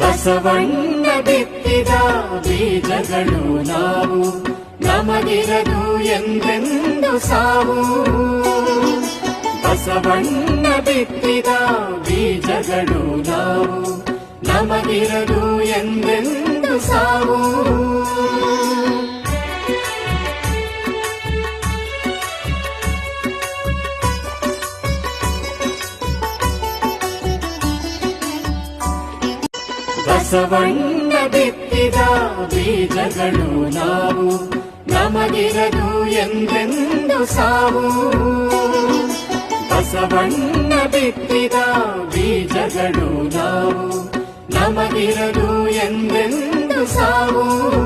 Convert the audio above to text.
ಬಸವಣ್ಣ ಬಿತ್ತಿದ ಬೀಜಗಳು ನಾವು ನಮಗಿರದು ಎಂದೆಂದು ಸಾವು. ಬಸವಣ್ಣ ಬಿತ್ತಿದ ಬೀಜಗಳು ನಾವು ನಮಗಿರದು ಎಂದೆಂದು ಸಾವು. ಬಸವಣ್ಣ ಬಿತ್ತಿದ ಬೀಜಗಳು ನಾವು ನಮಗಿರದು ಎಂದೆಂದು ಸಾವು. ಬಸವಣ್ಣ ಬಿತ್ತಿದ ಬೀಜಗಳು ನಾವು ನಮಗಿರದು ಎಂದೆಂದು ಸಾವು.